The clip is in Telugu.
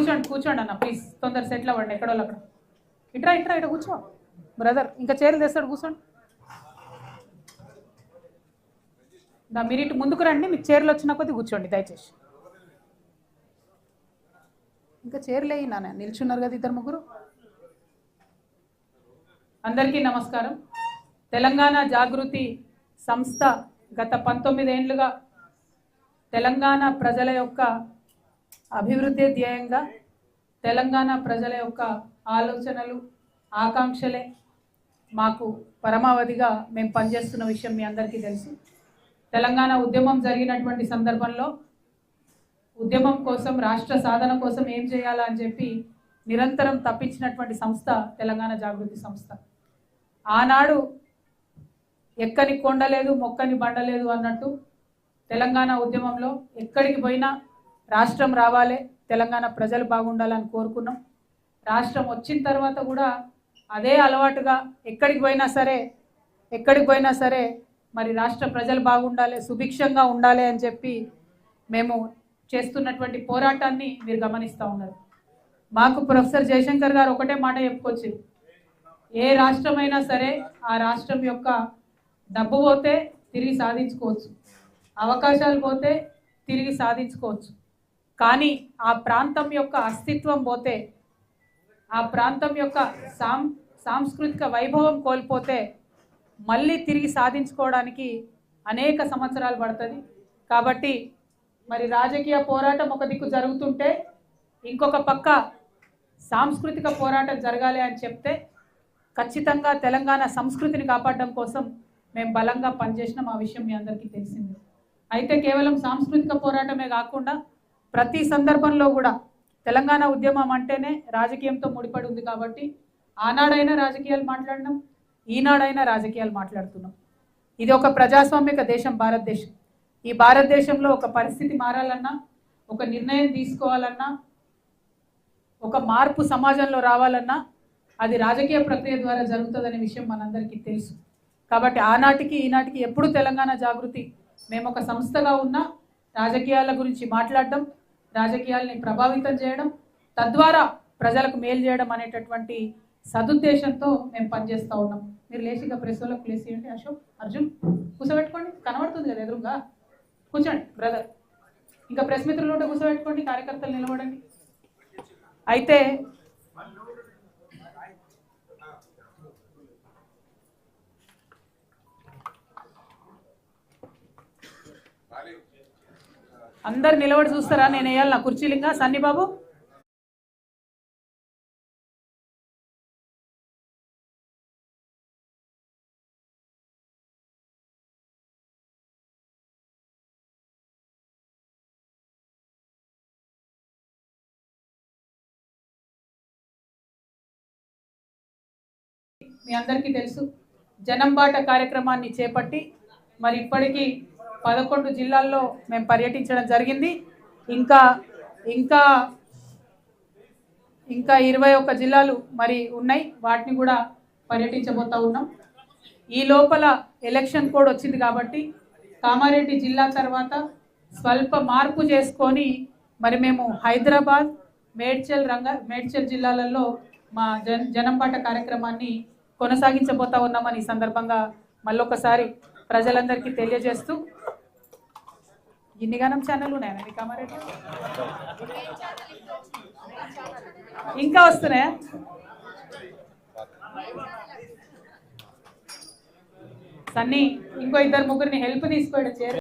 కూర్చోండి కూర్చోండి అన్న ప్లీజ్ తొందర సెటిల్ అవ్వండి ఎక్కడో అక్కడ ఇట్రా ఇట్రా ఇట్లా కూర్చో. బ్రదర్ ఇంకా చీరలు తెస్తాడు కూర్చోండి. దా మీరు ఇటు ముందుకు రండి మీకు చీరలు వచ్చిన కొద్దీ కూర్చోండి దయచేసి. ఇంకా చీరలు వేయి నాన్న నిల్చున్నారు కదా ఇద్దరు ముగ్గురు? అందరికీ నమస్కారం. తెలంగాణ జాగృతి సంస్థ గత పంతొమ్మిదేండ్లుగా తెలంగాణ ప్రజల యొక్క అభివృద్ధి ధ్యేయంగా తెలంగాణ ప్రజల యొక్క ఆలోచనలు ఆకాంక్షలే మాకు పరమావధిగా మేము పనిచేస్తున్న విషయం మీ అందరికీ తెలుసు. తెలంగాణ ఉద్యమం జరిగినటువంటి సందర్భంలో ఉద్యమం కోసం రాష్ట్ర సాధన కోసం ఏం చేయాలా అని చెప్పి నిరంతరం తప్పించినటువంటి సంస్థ తెలంగాణ జాగృతి సంస్థ. ఆనాడు ఎక్కని కొండలేదు మొక్కని బండలేదు అన్నట్టు తెలంగాణ ఉద్యమంలో ఎక్కడికి పోయినా రాష్ట్రం రావాలి తెలంగాణ ప్రజలు బాగుండాలని కోరుకున్నాం. రాష్ట్రం వచ్చిన తర్వాత కూడా అదే అలవాటుగా ఎక్కడికి పోయినా సరే ఎక్కడికి పోయినా సరే మరి రాష్ట్ర ప్రజలు బాగుండాలి సుభిక్షంగా ఉండాలి అని చెప్పి మేము చేస్తున్నటువంటి పోరాటాన్ని మీరు గమనిస్తూ ఉన్నారు. మాకు ప్రొఫెసర్ జయశంకర్ గారు ఒకటే మాట చెప్పుకొచ్చి ఏ రాష్ట్రమైనా సరే ఆ రాష్ట్రం యొక్క డబ్బు పోతే తిరిగి సాధించుకోవచ్చు. అవకాశాలు పోతే తిరిగి సాధించుకోవచ్చు. కానీ ఆ ప్రాంతం యొక్క అస్తిత్వం పోతే ఆ ప్రాంతం యొక్క సాం సాంస్కృతిక వైభవం కోల్పోతే మళ్ళీ తిరిగి సాధించుకోవడానికి అనేక సంవత్సరాలు పడుతుంది. కాబట్టి మరి రాజకీయ పోరాటం ఒక దిక్కు జరుగుతుంటే ఇంకొక పక్క సాంస్కృతిక పోరాటం జరగాలి అని చెప్తే ఖచ్చితంగా తెలంగాణ సంస్కృతిని కాపాడడం కోసం మేము బలంగా పనిచేసినాం. ఆ విషయం మీ అందరికీ తెలిసింది. అయితే కేవలం సాంస్కృతిక పోరాటమే కాకుండా ప్రతి సందర్భంలో కూడా తెలంగాణ ఉద్యమం అంటేనే రాజకీయంతో ముడిపడి ఉంది కాబట్టి ఆనాడైనా రాజకీయాలు మాట్లాడినాం ఈనాడైనా రాజకీయాలు మాట్లాడుతున్నాం. ఇది ఒక ప్రజాస్వామిక దేశం భారతదేశం. ఈ భారతదేశంలో ఒక పరిస్థితి మారాలన్నా ఒక నిర్ణయం తీసుకోవాలన్నా ఒక మార్పు సమాజంలో రావాలన్నా అది రాజకీయ ప్రక్రియ ద్వారా జరుగుతుందనే విషయం మనందరికీ తెలుసు. కాబట్టి ఆనాటికి ఈనాటికి ఎప్పుడు తెలంగాణ జాగృతి మేము ఒక సంస్థగా ఉన్నా రాజకీయాల గురించి మాట్లాడడం రాజకీయాల్ని ప్రభావితం చేయడం తద్వారా ప్రజలకు మేలు చేయడం అనేటటువంటి సదుద్దేశంతో మేము పనిచేస్తూ ఉన్నాం. మీరు లేచిగా ప్రెస్లోకి లేచియండి అశోక్ అర్జున్ కూర్చోబెట్టుకోండి కనబడుతుంది కదా ఎదురుగా? కూర్చోండి బ్రదర్. ఇంకా ప్రెస్ మిత్రులు ఉంటే కూర్చోబెట్టుకోండి కార్యకర్తలు నిలబడండి. అయితే అందరు నిలబడి చూస్తారా? నేను వేయాలి నా కుర్చీలింగా సన్ని బాబు. మీ అందరికీ తెలుసు జనంబాట కార్యక్రమాన్ని చేపట్టి మరి ఇప్పటికీ పదకొండు జిల్లాల్లో మేము పర్యటించడం జరిగింది. ఇంకా ఇంకా ఇంకా ఇరవై ఒక్క జిల్లాలు మరి ఉన్నాయి. వాటిని కూడా పర్యటించబోతా ఉన్నాం. ఈ లోపల ఎలక్షన్ కోడ్ వచ్చింది కాబట్టి కామారెడ్డి జిల్లా తర్వాత స్వల్ప మార్పు చేసుకొని మరి మేము హైదరాబాద్ మేడ్చల్ రంగ మేడ్చల్ జిల్లాలలో మా జన్ జనంపాట కార్యక్రమాన్ని కొనసాగించబోతా ఉన్నామని ఈ సందర్భంగా మళ్ళొకసారి ప్రజలందరికీ తెలియజేస్తూ ఇన్ని ఇన్నిగానం ఛానల్ ఉన్నాయా? మీ కామారెడ్డి? ఇంకా వస్తున్నాయా? సన్నీ ఇంకో ఇద్దరు ముగ్గురిని హెల్ప్ తీసుకోండి చేరు